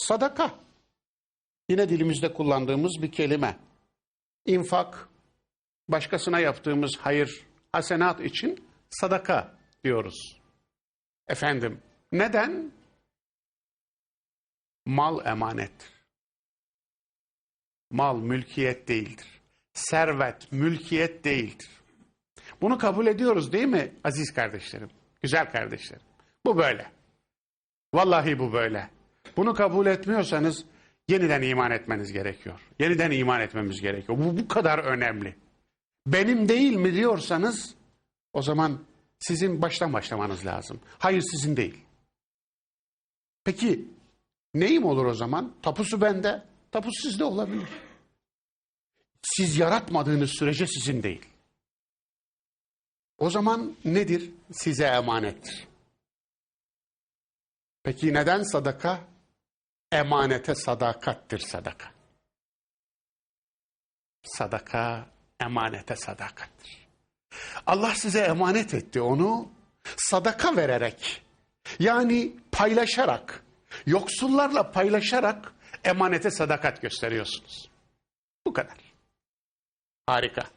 Sadaka. Yine dilimizde kullandığımız bir kelime. İnfak, başkasına yaptığımız hayır, hasenat için sadaka diyoruz. Efendim, neden? Mal emanettir. Mal mülkiyet değildir. Servet mülkiyet değildir. Bunu kabul ediyoruz değil mi aziz kardeşlerim? Güzel kardeşlerim. Bu böyle. Vallahi bu böyle. Bunu kabul etmiyorsanız yeniden iman etmeniz gerekiyor. Yeniden iman etmemiz gerekiyor. Bu bu kadar önemli. Benim değil mi diyorsanız o zaman sizin baştan başlamanız lazım. Hayır sizin değil. Peki neyim olur o zaman? Tapusu bende, tapusu sizde olabilir. Siz yaratmadığınız sürece sizin değil. O zaman nedir? Size emanettir. Peki neden sadaka? Emanete sadakattir sadaka. Sadaka emanete sadakattir. Allah size emanet etti onu sadaka vererek yani paylaşarak yoksullarla paylaşarak emanete sadakat gösteriyorsunuz. Bu kadar. Harika.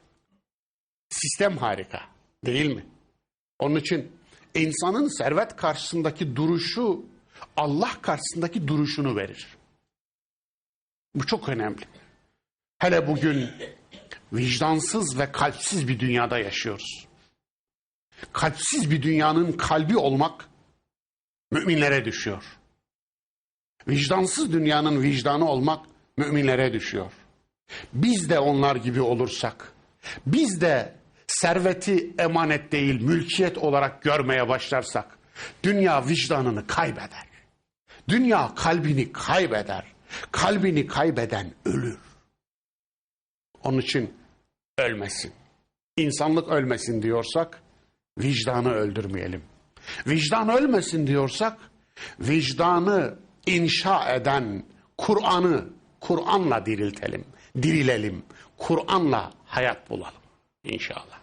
Sistem harika değil mi? Onun için insanın servet karşısındaki duruşu Allah karşısındaki duruşunu verir. Bu çok önemli. Hele bugün vicdansız ve kalpsiz bir dünyada yaşıyoruz. Kalpsiz bir dünyanın kalbi olmak müminlere düşüyor. Vicdansız dünyanın vicdanı olmak müminlere düşüyor. Biz de onlar gibi olursak, biz de serveti emanet değil mülkiyet olarak görmeye başlarsak, dünya vicdanını kaybeder. Dünya kalbini kaybeder. Kalbini kaybeden ölür. Onun için ölmesin. İnsanlık ölmesin diyorsak vicdanı öldürmeyelim. Vicdan ölmesin diyorsak vicdanı inşa eden Kur'an'ı Kur'an'la diriltelim. Dirilelim. Kur'an'la hayat bulalım. İnşallah.